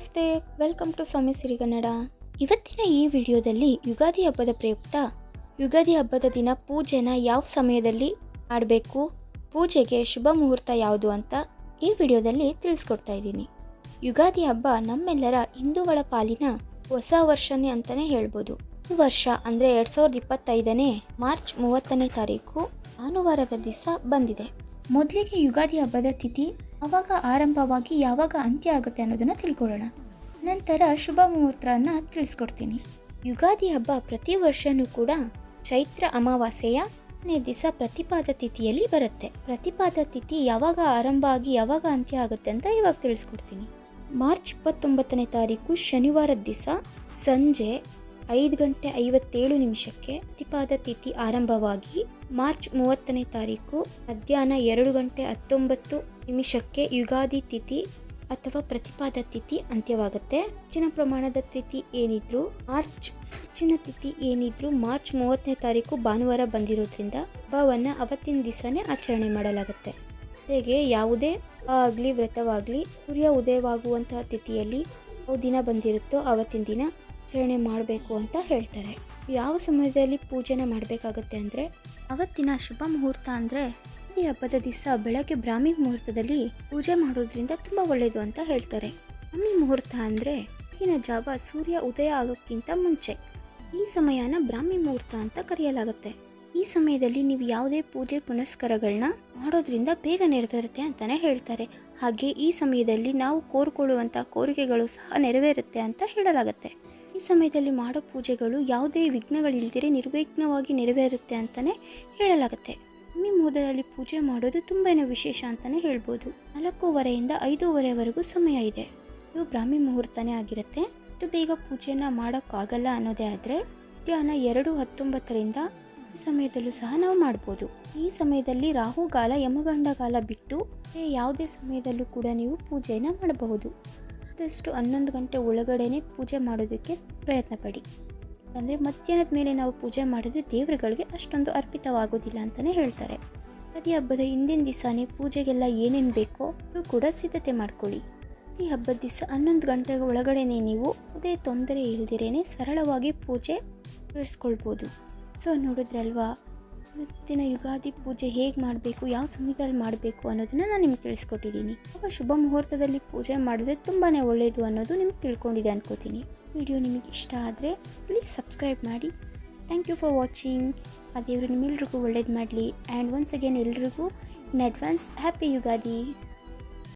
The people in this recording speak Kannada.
ನಮಸ್ತೆ ವೆಲ್ಕಮ್ ಟು ಸ್ವಾಮಿ ಸಿರಿಗನ್ನಡ. ಇವತ್ತಿನ ಈ ವಿಡಿಯೋದಲ್ಲಿ ಯುಗಾದಿ ಹಬ್ಬದ ಪ್ರಯುಕ್ತ, ಯುಗಾದಿ ಹಬ್ಬದ ದಿನ ಪೂಜೆನ ಯಾವ ಸಮಯದಲ್ಲಿ ಮಾಡಬೇಕು, ಪೂಜೆಗೆ ಶುಭ ಮುಹೂರ್ತ ಯಾವುದು ಅಂತ ಈ ವಿಡಿಯೋದಲ್ಲಿ ತಿಳಿಸ್ಕೊಡ್ತಾ ಇದ್ದೀನಿ. ಯುಗಾದಿ ಹಬ್ಬ ನಮ್ಮೆಲ್ಲರ ಹಿಂದೂಗಳ ಪಾಲಿನ ಹೊಸ ವರ್ಷನೇ ಅಂತಲೇ ಹೇಳ್ಬೋದು. ಈ ವರ್ಷ ಅಂದರೆ ಎರಡು ಸಾವಿರದ ಇಪ್ಪತ್ತೈದನೇ ಮಾರ್ಚ್ ಮೂವತ್ತನೇ ತಾರೀಕು, ಭಾನುವಾರದ ದಿವಸ ಬಂದಿದೆ. ಮೊದಲಿಗೆ ಯುಗಾದಿ ಹಬ್ಬದ ತಿಥಿ ಯಾವಾಗ ಆರಂಭವಾಗಿ ಯಾವಾಗ ಅಂತ್ಯ ಆಗುತ್ತೆ ಅನ್ನೋದನ್ನು ತಿಳ್ಕೊಳ್ಳೋಣ. ನಂತರ ಶುಭ ಮುಹೂರ್ತನ ತಿಳಿಸ್ಕೊಡ್ತೀನಿ. ಯುಗಾದಿ ಹಬ್ಬ ಪ್ರತಿ ವರ್ಷನೂ ಕೂಡ ಚೈತ್ರ ಅಮಾವಾಸ್ಯೆಯ ದಿವಸ ಪ್ರತಿಪಾದ ತಿಥಿಯಲ್ಲಿ ಬರುತ್ತೆ. ಪ್ರತಿಪಾದ ತಿಥಿ ಯಾವಾಗ ಆರಂಭ ಆಗಿ ಯಾವಾಗ ಅಂತ್ಯ ಆಗುತ್ತೆ ಅಂತ ಇವಾಗ ತಿಳಿಸ್ಕೊಡ್ತೀನಿ. ಮಾರ್ಚ್ ಇಪ್ಪತ್ತೊಂಬತ್ತನೇ ತಾರೀಕು ಶನಿವಾರದ ದಿವಸ ಸಂಜೆ ಐದು ಗಂಟೆ ಐವತ್ತೇಳು ನಿಮಿಷಕ್ಕೆ ಪ್ರತಿಪಾದ ತಿಥಿ ಆರಂಭವಾಗಿ ಮಾರ್ಚ್ ಮೂವತ್ತನೇ ತಾರೀಕು ಮಧ್ಯಾಹ್ನ ಎರಡು ಗಂಟೆ ಹತ್ತೊಂಬತ್ತು ನಿಮಿಷಕ್ಕೆ ಯುಗಾದಿ ತಿಥಿ ಅಥವಾ ಪ್ರತಿಪಾದ ತಿಥಿ ಅಂತ್ಯವಾಗುತ್ತೆ. ಹೆಚ್ಚಿನ ಪ್ರಮಾಣದ ತಿಥಿ ಏನಿದ್ರು ಮಾರ್ಚ್, ಹೆಚ್ಚಿನ ತಿಥಿ ಏನಿದ್ರು ಮಾರ್ಚ್ ಮೂವತ್ತನೇ ತಾರೀಕು ಭಾನುವಾರ ಬಂದಿರೋದ್ರಿಂದ ಹಬ್ಬವನ್ನು ಅವತ್ತಿನ ದಿವಸನೇ ಆಚರಣೆ ಮಾಡಲಾಗುತ್ತೆ. ಜೊತೆಗೆ ಯಾವುದೇ ಆಗಲಿ ವ್ರತವಾಗಲಿ, ಸೂರ್ಯ ಉದಯವಾಗುವಂತಹ ತಿಥಿಯಲ್ಲಿ ಯಾವ ದಿನ ಬಂದಿರುತ್ತೋ ಅವತ್ತಿನ ದಿನ ಆಚರಣೆ ಮಾಡಬೇಕು ಅಂತ ಹೇಳ್ತಾರೆ. ಯಾವ ಸಮಯದಲ್ಲಿ ಪೂಜೆನ ಮಾಡಬೇಕಾಗತ್ತೆ ಅಂದರೆ, ಅವತ್ತಿನ ಶುಭ ಮುಹೂರ್ತ ಅಂದರೆ ಈ ಹಬ್ಬದ ದಿವಸ ಬೆಳಗ್ಗೆ ಬ್ರಾಹ್ಮಿ ಮುಹೂರ್ತದಲ್ಲಿ ಪೂಜೆ ಮಾಡೋದ್ರಿಂದ ತುಂಬ ಒಳ್ಳೆಯದು ಅಂತ ಹೇಳ್ತಾರೆ. ಬ್ರಾಹ್ಮಿ ಮುಹೂರ್ತ ಅಂದರೆ ಈಗಿನ ಜಾವ ಸೂರ್ಯ ಉದಯ ಆಗೋಕ್ಕಿಂತ ಮುಂಚೆ. ಈ ಸಮಯನ ಬ್ರಾಹ್ಮಿ ಮುಹೂರ್ತ ಅಂತ ಕರೆಯಲಾಗುತ್ತೆ. ಈ ಸಮಯದಲ್ಲಿ ನೀವು ಯಾವುದೇ ಪೂಜೆ ಪುನಸ್ಕಾರಗಳನ್ನ ಮಾಡೋದ್ರಿಂದ ಬೇಗ ನೆರವೇರುತ್ತೆ ಅಂತಲೇ ಹೇಳ್ತಾರೆ. ಹಾಗೆ ಈ ಸಮಯದಲ್ಲಿ ನಾವು ಕೋರ್ಕೊಳ್ಳುವಂಥ ಕೋರಿಕೆಗಳು ಸಹ ನೆರವೇರುತ್ತೆ ಅಂತ ಹೇಳಲಾಗುತ್ತೆ. ಈ ಸಮಯದಲ್ಲಿ ಮಾಡೋ ಪೂಜೆಗಳು ಯಾವುದೇ ವಿಘ್ನಗಳಿಲ್ದಿರೆ ನಿರ್ವಿಘ್ನವಾಗಿ ನೆರವೇರುತ್ತೆ ಅಂತಲೇ ಹೇಳಲಾಗುತ್ತೆ. ಈ ಮುಹೂರ್ತದಲ್ಲಿ ಪೂಜೆ ಮಾಡೋದು ತುಂಬಾ ವಿಶೇಷ ಅಂತಲೇ ಹೇಳ್ಬೋದು. ನಾಲ್ಕೂವರೆಯಿಂದ ಐದೂವರೆವರೆಗೂ ಸಮಯ ಇದೆ. ಇದು ಬ್ರಾಹ್ಮಿ ಮುಹೂರ್ತನೇ ಆಗಿರುತ್ತೆ. ಅಷ್ಟು ಬೇಗ ಪೂಜೆನ ಮಾಡೋಕ್ಕಾಗಲ್ಲ ಅನ್ನೋದೇ ಆದರೆ ಮಧ್ಯಾಹ್ನ ಎರಡು ಹತ್ತೊಂಬತ್ತರಿಂದ ಈ ಸಮಯದಲ್ಲೂ ಸಹ ನಾವು ಮಾಡ್ಬೋದು. ಈ ಸಮಯದಲ್ಲಿ ರಾಹುಗಾಲ, ಯಮಗಂಡಗಾಲ ಬಿಟ್ಟು ಯಾವುದೇ ಸಮಯದಲ್ಲೂ ಕೂಡ ನೀವು ಪೂಜೆಯನ್ನು ಮಾಡಬಹುದು. ಆದಷ್ಟು ಹನ್ನೊಂದು ಗಂಟೆ ಒಳಗಡೆ ಪೂಜೆ ಮಾಡೋದಕ್ಕೆ ಪ್ರಯತ್ನ ಪಡಿ ಅಂದರೆ ಮಧ್ಯಾಹ್ನದ ಮೇಲೆ ನಾವು ಪೂಜೆ ಮಾಡಿದ್ರೆ ದೇವರುಗಳಿಗೆ ಅಷ್ಟೊಂದು ಅರ್ಪಿತವಾಗೋದಿಲ್ಲ ಅಂತಲೇ ಹೇಳ್ತಾರೆ. ಪ್ರತಿ ಹಬ್ಬದ ಹಿಂದಿನ ದಿವಸನೇ ಪೂಜೆಗೆಲ್ಲ ಏನೇನು ಬೇಕೋ ಅದು ಕೂಡ ಸಿದ್ಧತೆ ಮಾಡ್ಕೊಳ್ಳಿ. ಈ ಹಬ್ಬದ ದಿವಸ ಹನ್ನೊಂದು ಗಂಟೆ ಒಳಗಡೆನೆ ನೀವು ಯಾವುದೇ ತೊಂದರೆ ಇಲ್ದಿರೇ ಸರಳವಾಗಿ ಪೂಜೆ ನಡೆಸ್ಕೊಳ್ಬೋದು ಸೊ ನೋಡಿದ್ರಲ್ವಾ? ಇವತ್ತಿನ ಯುಗಾದಿ ಪೂಜೆ ಹೇಗೆ ಮಾಡಬೇಕು, ಯಾವ ಸಮಯದಲ್ಲಿ ಮಾಡಬೇಕು ಅನ್ನೋದನ್ನು ನಾನು ನಿಮ್ಗೆ ತಿಳಿಸ್ಕೊಟ್ಟಿದ್ದೀನಿ ಆಗ ಶುಭ ಮುಹೂರ್ತದಲ್ಲಿ ಪೂಜೆ ಮಾಡಿದ್ರೆ ತುಂಬಾ ಒಳ್ಳೆಯದು ಅನ್ನೋದು ನಿಮ್ಗೆ ತಿಳ್ಕೊಂಡಿದೆ ಅನ್ಕೋತೀನಿ. ವಿಡಿಯೋ ನಿಮಗೆ ಇಷ್ಟ ಆದರೆ ಪ್ಲೀಸ್ ಸಬ್ಸ್ಕ್ರೈಬ್ ಮಾಡಿ. Thank you for watching. ಆ ದೇವರು ನಿಮ್ಮೆಲ್ರಿಗೂ ಒಳ್ಳೇದು ಮಾಡಲಿ. ಆ್ಯಂಡ್ ಒನ್ಸ್ ಅಗೇನ್ ಎಲ್ರಿಗೂ ಇನ್ ಅಡ್ವಾನ್ಸ್ ಹ್ಯಾಪಿ ಯುಗಾದಿ.